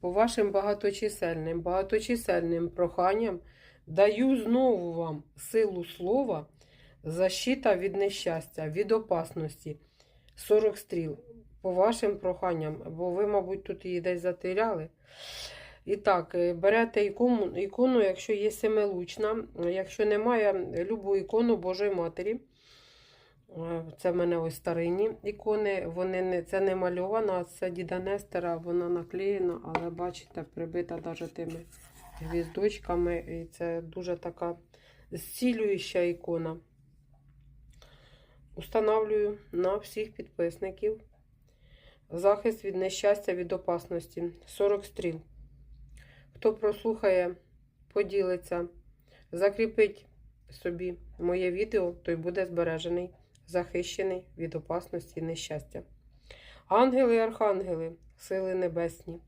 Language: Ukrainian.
по вашим багаточисельним, багаточисельним проханням даю знову вам силу слова, защита від нещастя, від опасності. 40 стріл. По вашим проханням, бо ви, мабуть, тут її десь затеряли. І так, е, берете ікону, ікону, якщо є семилучна, якщо немає, любу ікону Божої Матері. Е, Це в мене ось старинні ікони. Вони не, це не мальована, це діда Нестера, вона наклеєна, але бачите, прибита навіть тими гвіздочками. І це дуже така зцілююча ікона. Установлюю на всіх підписників захист від нещастя, від опасності. 40 стріл. Хто прослухає, поділиться, закріпить собі моє відео, той буде збережений, захищений від опасності і нещастя. Ангели і архангели, сили небесні,